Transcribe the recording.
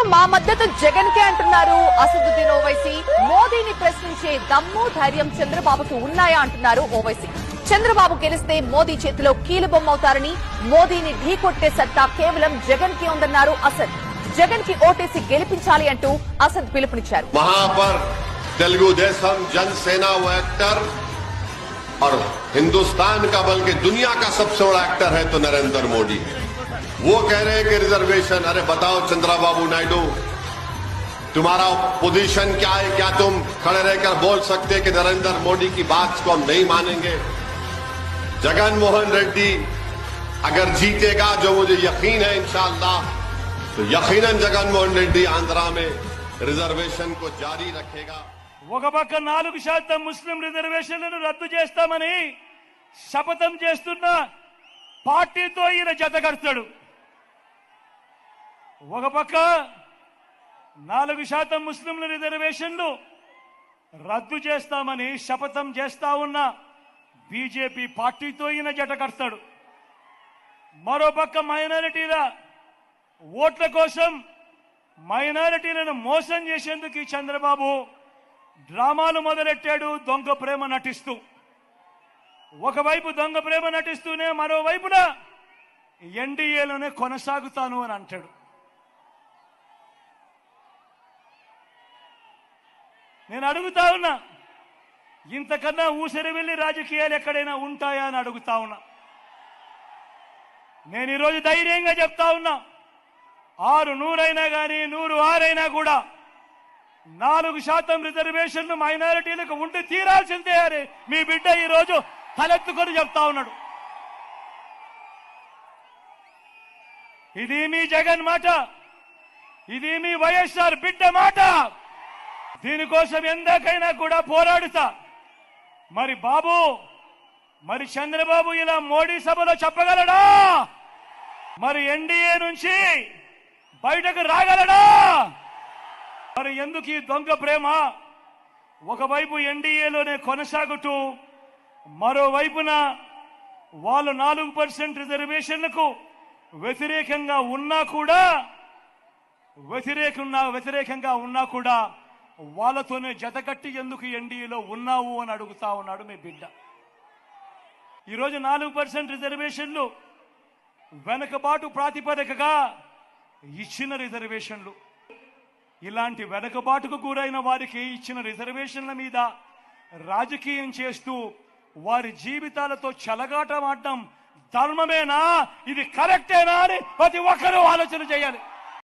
మా మద్దతు జగన్ కే అంటున్నారు అసదుద్దీన్ ఓవైసీ మోదీని ప్రశ్నించే దమ్ము ధైర్యం చంద్రబాబుకు ఉన్నాయా అంటున్నారు ఓవైసీ చంద్రబాబు గెలిస్తే మోదీ చేతిలో కీలుబొమ్మవుతారని మోదీని ఢీకొట్టే సత్తా కేవలం జగన్ కి ఉందన్నారు అసద్ జగన్ కి ఓటేసి గెలిపించాలి అంటూ అసద్ పిలుపునిచ్చారు वहां पर तेलुगु देशम जनसेना वो एक्टर और हिंदुस्तान का बल्कि दुनिया का सबसे बड़ा एक्टर है तो नरेंद्र मोदी है वो कह रहे हैं कि रिजर्वेशन अरे बताओ चंद्रबाबू नायडू तुम्हारा पोजीशन क्या है क्या तुम खड़े रहकर बोल सकते हैं कि नरेंद्र मोदी की बात को हम नहीं मानेंगे जगन मोहन रेड्डी अगर जीतेगा जो मुझे यकीन है इंशाअल्लाह तो यकीनन जगन मोहन रेड्डी आंध्रा में रिजर्वेशन को जारी रखेगा ఒక పక్క నాలుగు శాతం ముస్లిం రిజర్వేషన్లను రద్దు చేస్తామని శపథం చేస్తున్న పార్టీతో ఈయన జతకడతాడు ఒక పక్క నాలుగు శాతం ముస్లింల రిజర్వేషన్లు రద్దు చేస్తామని శపథం చేస్తా ఉన్న బీజేపీ పార్టీతో ఈయన జట కడతాడు. మరోపక్క మైనారిటీల ఓట్ల కోసం మైనారిటీలను మోసం చేసేందుకు ఈ చంద్రబాబు డ్రామాలు మొదలెట్టాడు దొంగ ప్రేమ నటిస్తూ. ఒకవైపు దొంగ ప్రేమ నటిస్తూనే మరోవైపున ఎన్డీఏలోనే కొనసాగుతాను అని అంటాడు. నేను అడుగుతా ఉన్నా ఇంతకన్నా ఊసరి వెళ్ళి రాజకీయాలు ఎక్కడైనా ఉంటాయా అని అడుగుతా ఉన్నా. నేను ఈరోజు ధైర్యంగా చెప్తా ఉన్నా ఆరు నూరైనా కానీ నూరు ఆరైనా కూడా నాలుగు శాతం రిజర్వేషన్లు మైనారిటీలకు ఉండి తీరాల్సిందే అని మీ బిడ్డ ఈరోజు తలెత్తుకొని చెప్తా ఉన్నాడు. ఇది మీ జగన్ మాట ఇది మీ వైఎస్ఆర్ బిడ్డ మాట. దీనికోసం ఎందాకైనా కూడా పోరాడుతా. మరి బాబు మరి చంద్రబాబు ఇలా మోడీ సభలో చెప్పగలడా? మరి ఎన్డీఏ నుంచి బయటకు రాగలడా? మరి ఎందుకు ఈ దొంగ ప్రేమ? ఒకవైపు ఎన్డీఏలోనే కొనసాగుతూ మరోవైపున వాళ్ళు నాలుగు పర్సెంట్ రిజర్వేషన్లకు వ్యతిరేకంగా ఉన్నా కూడా వ్యతిరేకంగా వ్యతిరేకంగా ఉన్నా కూడా వాళ్ళతోనే జతకట్టి ఎందుకు ఎన్డీఏలో ఉన్నావు అని అడుగుతా ఉన్నాడు మీ బిడ్డ. ఈరోజు నాలుగు పర్సెంట్ రిజర్వేషన్లు వెనకబాటు ప్రాతిపదికగా ఇచ్చిన రిజర్వేషన్లు. ఇలాంటి వెనకబాటుకు గురైన వారికి ఇచ్చిన రిజర్వేషన్ల మీద రాజకీయం చేస్తూ వారి జీవితాలతో చెలగాటమాడడం ధర్మమేనా? ఇది కరెక్టేనా అని ప్రతి ఒక్కరూ ఆలోచన చేయాలి.